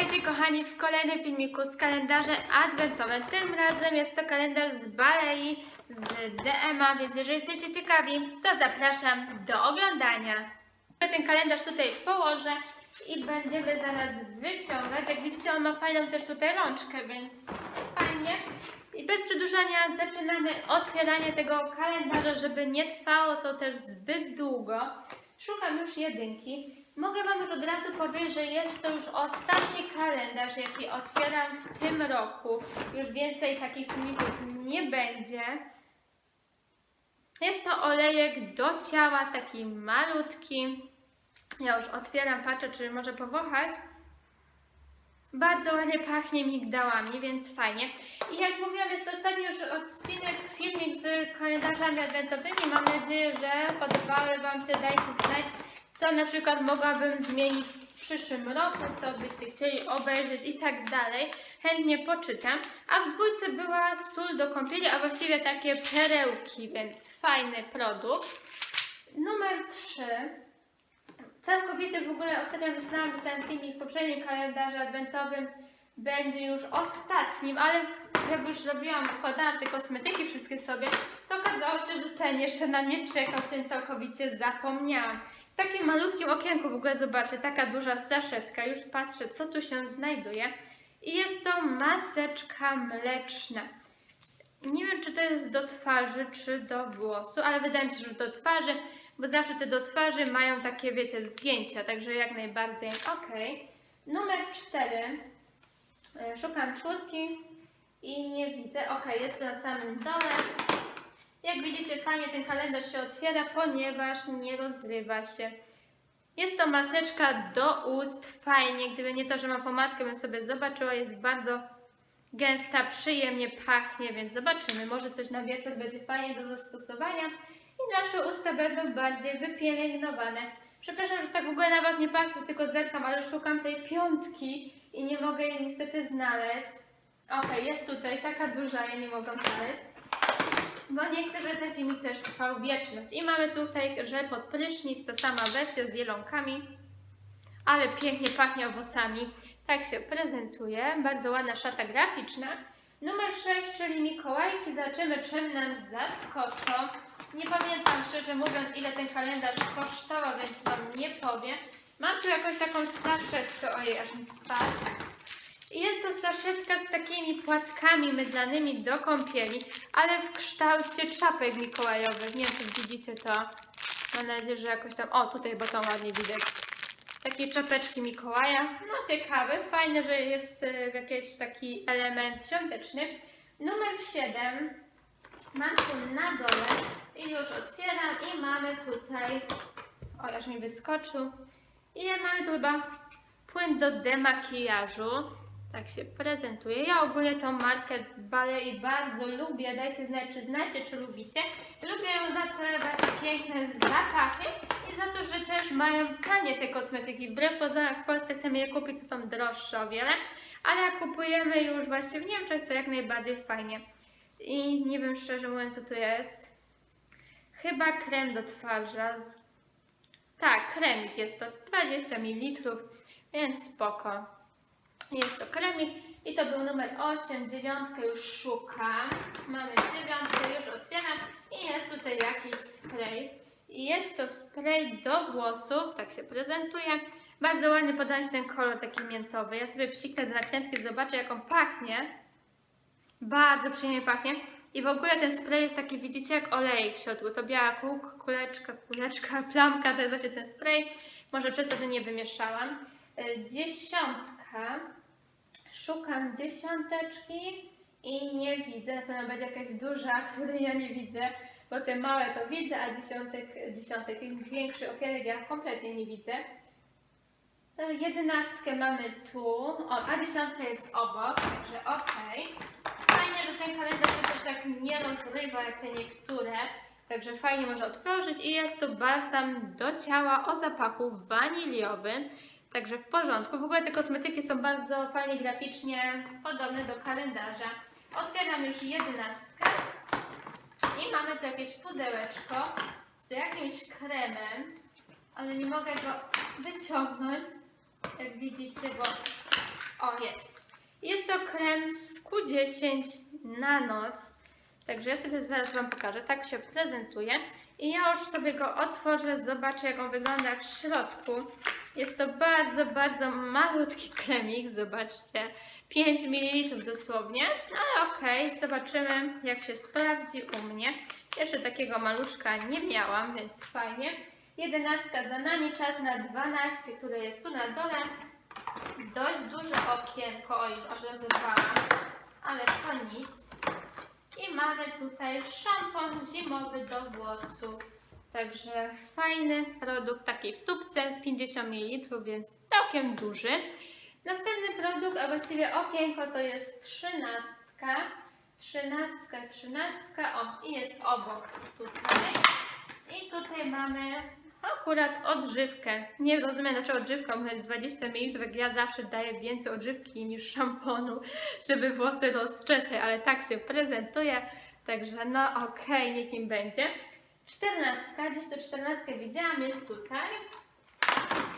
Witajcie kochani w kolejnym filmiku z kalendarzem adwentowym. Tym razem jest to kalendarz z Balei z DMA, więc jeżeli jesteście ciekawi, to zapraszam do oglądania. Ten kalendarz tutaj położę i będziemy zaraz wyciągać. Jak widzicie, on ma fajną też tutaj rączkę, więc fajnie. I bez przedłużania zaczynamy otwieranie tego kalendarza, żeby nie trwało to też zbyt długo. Szukam już jedynki. Mogę Wam już od razu powiedzieć, że jest to już ostatni kalendarz, jaki otwieram w tym roku. Już więcej takich filmików nie będzie. Jest to olejek do ciała, taki malutki. Ja już otwieram, patrzę, czy może powąchać. Bardzo ładnie pachnie migdałami, więc fajnie. I jak mówiłam, jest to ostatni już odcinek, filmik z kalendarzami adwentowymi. Mam nadzieję, że podobały Wam się. Dajcie znać, co na przykład mogłabym zmienić w przyszłym roku, co byście chcieli obejrzeć i tak dalej. Chętnie poczytam. A w dwójce była sól do kąpieli, a właściwie takie perełki, więc fajny produkt. Numer 3. Całkowicie w ogóle ostatnio myślałam, że ten filmik z poprzednim kalendarzem adwentowym będzie już ostatnim, ale jak już robiłam, wkładałam te kosmetyki wszystkie sobie, to okazało się, że ten jeszcze na mnie czekał, tym całkowicie zapomniałam. Takim malutkim okienku w ogóle zobaczcie, taka duża saszetka, już patrzę co tu się znajduje. I jest to maseczka mleczna. Nie wiem, czy to jest do twarzy, czy do włosu, ale wydaje mi się, że do twarzy, bo zawsze te do twarzy mają takie, wiecie, zgięcia, także jak najbardziej ok. Numer 4. Szukam czwórki i nie widzę. Ok, jest na samym dole. Jak widzicie, fajnie ten kalendarz się otwiera, ponieważ nie rozrywa się. Jest to maseczka do ust, fajnie. Gdyby nie to, że ma pomadkę, bym sobie zobaczyła. Jest bardzo gęsta, przyjemnie pachnie, więc zobaczymy. Może coś na wieczór będzie fajnie do zastosowania i nasze usta będą bardziej wypielęgnowane. Przepraszam, że tak w ogóle na Was nie patrzę, tylko zerkam, ale szukam tej piątki i nie mogę jej niestety znaleźć. Okej, jest tutaj, taka duża, ja nie mogę znaleźć. Bo nie chcę, żeby ten filmik też trwał wieczność. I mamy tutaj, że pod prysznic ta sama wersja z jelonkami, ale pięknie pachnie owocami. Tak się prezentuje. Bardzo ładna szata graficzna. Numer 6, czyli Mikołajki. Zobaczymy, czym nas zaskoczą. Nie pamiętam szczerze mówiąc, ile ten kalendarz kosztował, więc Wam nie powiem. Mam tu jakąś taką saszetkę, ojej, aż mi spadł. Jest to saszetka z takimi płatkami mydlanymi do kąpieli, ale w kształcie czapek mikołajowych. Nie wiem, czy widzicie to. Mam nadzieję, że jakoś tam... O, tutaj, bo to ładnie widać. Takie czapeczki Mikołaja. No ciekawe, fajne, że jest e, jakiś taki element świąteczny. Numer 7. Mam tu na dole i już otwieram i mamy tutaj... Oj, aż mi wyskoczył. I mamy tu chyba płyn do demakijażu. Tak się prezentuje. Ja ogólnie tą markę Balei bardzo lubię. Dajcie znać, czy znacie, czy lubicie. Lubię ją za te właśnie piękne zapachy i za to, że też mają tanie te kosmetyki. Wbrew pozorom, w Polsce chcemy je kupić, to są droższe o wiele. Ale jak kupujemy już właśnie w Niemczech, to jak najbardziej fajnie. I nie wiem szczerze mówiąc, co tu jest. Chyba krem do twarzy. Tak, kremik jest to 20 ml, więc spoko. Jest to kremik i to był numer 8, dziewiątkę już szukam. Mamy dziewiątkę, już otwieram i jest tutaj jakiś spray. I jest to spray do włosów, tak się prezentuje. Bardzo ładnie podać ten kolor taki miętowy. Ja sobie psiknę do nakrętki, zobaczę jak on pachnie. Bardzo przyjemnie pachnie. I w ogóle ten spray jest taki, widzicie, jak olejek w środku. To biała kółk, kuleczka, kuleczka, plamka, to jest właśnie ten spray. Może przez to, że nie wymieszałam. Y, Dziesiątka. Szukam dziesiąteczki i nie widzę. Na pewno będzie jakaś duża, której ja nie widzę, bo te małe to widzę, a dziesiątek, dziesiątek, większy okienek ja kompletnie nie widzę. E, Jedenastkę mamy tu, o, a dziesiątka jest obok, także okej. Fajnie, że ten kalendarz się też tak nie rozrywa jak te niektóre, także fajnie można otworzyć i jest to balsam do ciała o zapachu waniliowym. Także w porządku. W ogóle te kosmetyki są bardzo fajnie graficznie podobne do kalendarza. Otwieram już jedenastkę i mamy tu jakieś pudełeczko z jakimś kremem, ale nie mogę go wyciągnąć, jak widzicie, bo O, jest. Jest to krem z Q10 na noc. Także ja sobie zaraz Wam pokażę. Tak się prezentuje. I ja już sobie go otworzę, zobaczę jak on wygląda w środku. Jest to bardzo, bardzo malutki kremik, zobaczcie. 5 ml dosłownie, no ale okej, zobaczymy jak się sprawdzi u mnie. Jeszcze takiego maluszka nie miałam, więc fajnie. 11 za nami, czas na 12, które jest tu na dole. Dość duże okienko, oj, aż rozerwałam, ale to nic. Mamy tutaj szampon zimowy do włosów. Także fajny produkt, taki w tubce, 50 ml, więc całkiem duży. Następny produkt, a właściwie okienko to jest trzynastka. Trzynastka, trzynastka, o i jest obok tutaj. I tutaj mamy akurat odżywkę. Nie rozumiem dlaczego odżywka, bo jest 20 ml, ja zawsze daję więcej odżywki niż szamponu, żeby włosy rozczesać, ale tak się prezentuje. Także no okej, niech im będzie. Czternastka, gdzieś to czternastkę widziałam, jest tutaj.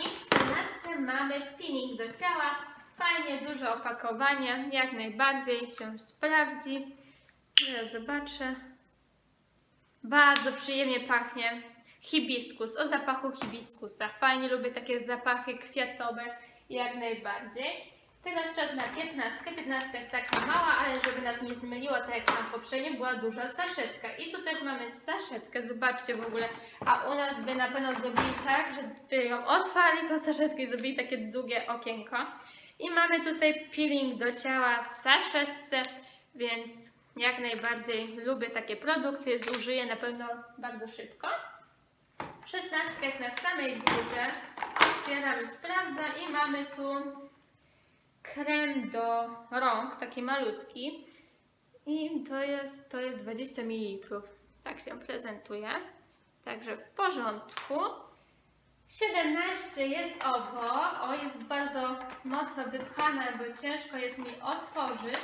I w 14 mamy peeling do ciała. Fajnie, duże opakowanie, jak najbardziej się sprawdzi. Teraz zobaczę. Bardzo przyjemnie pachnie. Hibiskus, o zapachu hibiskusa. Fajnie lubię takie zapachy kwiatowe, jak najbardziej. Teraz czas na 15. 15 jest taka mała, ale żeby nas nie zmyliło, tak jak tam poprzednio, była duża saszetka. I tu też mamy saszetkę, zobaczcie w ogóle. A u nas by na pewno zrobili tak, żeby ją otwarli, tą saszetkę i zrobili takie długie okienko. I mamy tutaj peeling do ciała w saszetce, więc jak najbardziej lubię takie produkty, zużyję na pewno bardzo szybko. 16 jest na samej górze. Otwieramy, sprawdza i mamy tu krem do rąk, taki malutki. I to jest, to jest 20 ml. Tak się prezentuje. Także w porządku. 17 jest obok. O, jest bardzo mocno wypchane, bo ciężko jest mi otworzyć.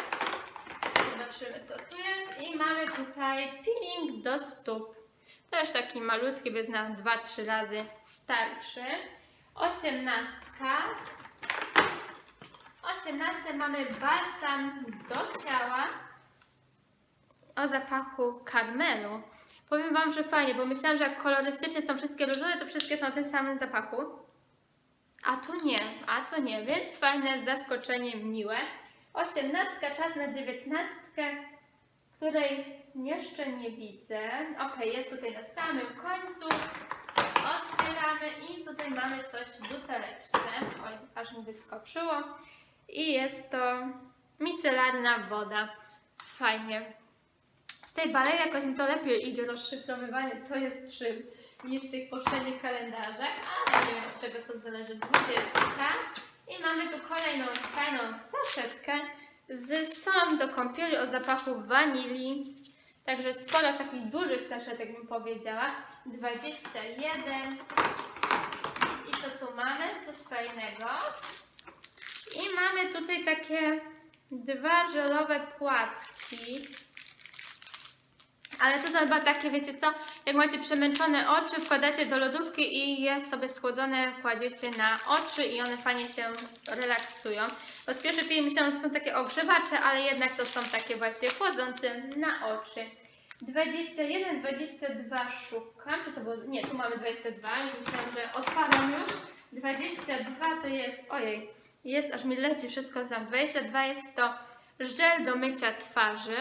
Zobaczymy, co tu jest. I mamy tutaj peeling do stóp. Też taki malutki, więc na 2-3 razy starszy. 18. 18 mamy balsam do ciała o zapachu karmelu. Powiem Wam, że fajnie, bo myślałam, że jak kolorystycznie są wszystkie różowe, to wszystkie są o tym samym zapachu. A tu nie, a to nie, więc fajne zaskoczenie, miłe. 18, czas na 19, której jeszcze nie widzę. Ok, jest tutaj na samym końcu. Otwieramy i tutaj mamy coś w buteleczce. Oj, aż mi wyskoczyło. I jest to micelarna woda. Fajnie. Z tej balei jakoś mi to lepiej idzie rozszyfrowywanie, co jest czym, niż w tych poprzednich kalendarzach, ale nie wiem od czego to zależy. 20. I mamy tu kolejną fajną saszetkę z solą do kąpieli o zapachu wanilii. Także sporo takich dużych saszetek bym powiedziała. 21. I co tu mamy? Coś fajnego. I mamy tutaj takie dwa żelowe płatki. Ale to są chyba takie, wiecie co, jak macie przemęczone oczy, wkładacie do lodówki i je sobie schłodzone kładziecie na oczy i one fajnie się relaksują. Bo z pierwszej chwili myślałam, że są takie ogrzewacze, ale jednak to są takie właśnie chłodzące na oczy. 21, 22 szukam, czy to było, nie, tu mamy 22, już myślałam, że odpalam już. 22 to jest, ojej, jest, aż mi leci wszystko za 22 jest to żel do mycia twarzy.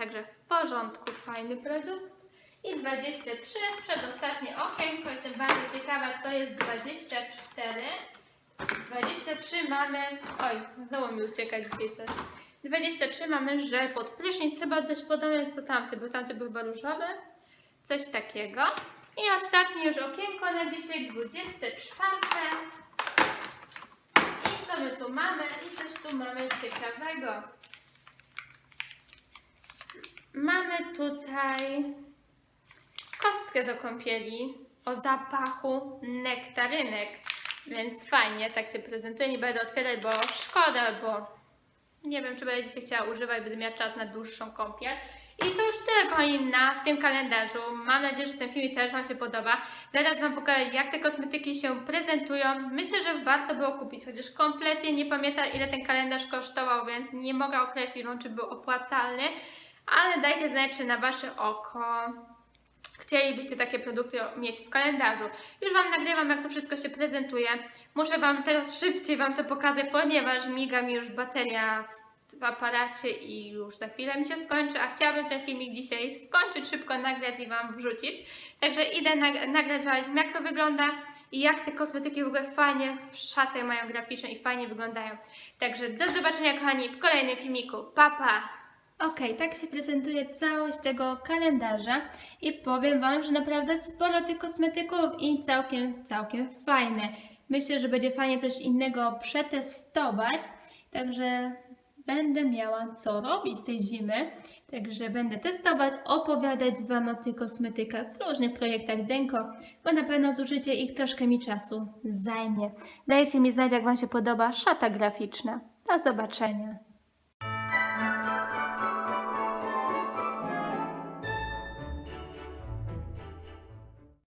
Także w porządku, fajny produkt. I 23, przedostatnie okienko. Jestem bardzo ciekawa, co jest 24. 23 mamy. Oj, znowu mi ucieka dzisiaj coś. 23 mamy żel pod prysznic, chyba dość podobny co tamty, bo tamty był chyba różowy. Coś takiego. I ostatnie już okienko na dzisiaj, 24. I co my tu mamy? I coś tu mamy ciekawego. Mamy tutaj kostkę do kąpieli o zapachu nektarynek. Więc fajnie, tak się prezentuje. Nie będę otwierać, bo szkoda, bo nie wiem, czy będę dzisiaj chciała używać, będę miała czas na dłuższą kąpiel. I to już tyle kochani na w tym kalendarzu. Mam nadzieję, że ten filmik też Wam się podoba. Zaraz Wam pokażę, jak te kosmetyki się prezentują. Myślę, że warto było kupić, chociaż kompletnie nie pamiętam, ile ten kalendarz kosztował, więc nie mogę określić, czy był opłacalny. Ale dajcie znać, czy na Wasze oko chcielibyście takie produkty mieć w kalendarzu. Już Wam nagrywam, jak to wszystko się prezentuje. Muszę Wam teraz szybciej Wam to pokazać, ponieważ miga mi już bateria w, aparacie i już za chwilę mi się skończy, a chciałabym ten filmik dzisiaj skończyć, szybko nagrać i Wam wrzucić. Także idę nag- nagrać Wam, jak to wygląda i jak te kosmetyki w ogóle fajnie, szaty mają graficzne i fajnie wyglądają. Także do zobaczenia kochani w kolejnym filmiku. Pa, pa! Okej, tak się prezentuje całość tego kalendarza i powiem Wam, że naprawdę sporo tych kosmetyków i całkiem, całkiem fajne. Myślę, że będzie fajnie coś innego przetestować, także będę miała co robić tej zimy. Także będę testować, opowiadać Wam o tych kosmetykach w różnych projektach Denko, bo na pewno zużycie ich troszkę mi czasu zajmie. Dajcie mi znać, jak Wam się podoba szata graficzna. Do zobaczenia.